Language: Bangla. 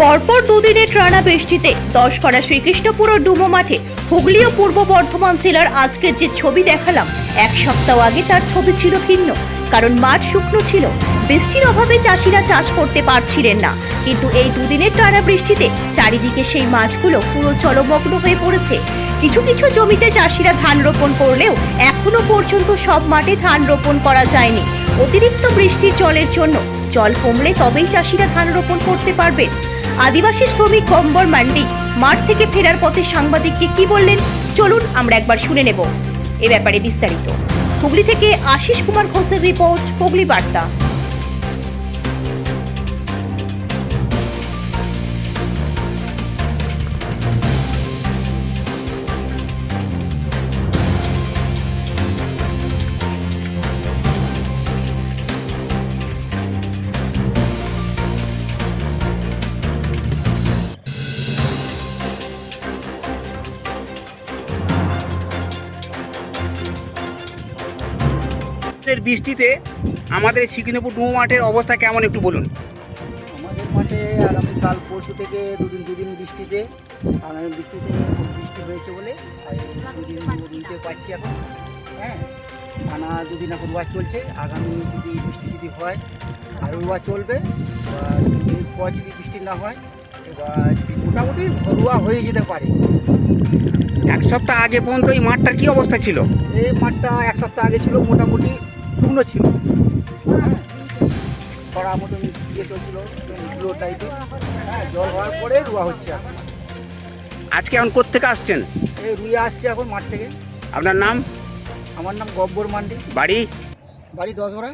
পরপর দুদিনের টানা বৃষ্টিতে দশকরা শ্রীকৃষ্ণপুর ও ডুমো মাঠে হুগলি ও পূর্ব বর্ধমান জেলার আজকের যে ছবি দেখালাম, এক সপ্তাহ আগে তার ছবি ছিল ভিন্ন। কারণ মাঠ শুকনো ছিল। বৃষ্টির অভাবে চাষিরা চাষ করতে পারছিলেন না। কিন্তু এই দুদিনের টানা বৃষ্টিতে চারিদিকে সেই মাছগুলো পুরো জলমগ্ন হয়ে পড়েছে। কিছু কিছু জমিতে চাষিরা ধান রোপণ করলেও এখনও পর্যন্ত সব মাঠে ধান রোপণ করা যায়নি। অতিরিক্ত বৃষ্টির জলের জন্য জল কমলে তবেই চাষিরা ধান রোপণ করতে পারবেন। আদিবাসী শ্রমিক কম্বর মান্ডি, মাঠ থেকে ফেরার পথে সাংবাদিককে কি বললেন? চলুন আমরা একবার শুনে নেব। এ ব্যাপারে বিস্তারিত। হুগলি থেকে আশিস কুমার ঘোষের রিপোর্ট হুগলি বার্তা। এর বৃষ্টিতে আমাদের সিকিনপুর ডুমো মাঠের অবস্থা কেমন একটু বলুন? আমাদের মাঠে আগামীকাল পরশু থেকে দুদিন দুদিন বৃষ্টিতে আগামী বৃষ্টিতে বৃষ্টি হয়েছে বলে আর দুদিন নিতে পারছি এখন হ্যাঁ? টানা দুদিন এখন রোয়া চলছে আগামী যদি বৃষ্টি যদি হয় আর রোয়া চলবে এরপর যদি বৃষ্টি না হয় এবার মোটামুটি রোয়া হয়ে যেতে পারে। এক সপ্তাহ আগে পর্যন্ত এই মাঠটার কি অবস্থা ছিল? এই মাঠটা এক সপ্তাহ আগে ছিল মোটামুটি শুকনো ছিল। খরা মতন ইয়ে চলছিল ধুলো টাইপে হ্যাঁ জল হওয়ার পরে রোয়া হচ্ছে এখন। আজকে এখন কোত্থেকে আসছেন? এই রুইয়া আসছে এখন মাঠ থেকে। আপনার নাম? আমার নাম গব্বর মান্ডি। বাড়ি? বাড়ি দশ দশগড়া।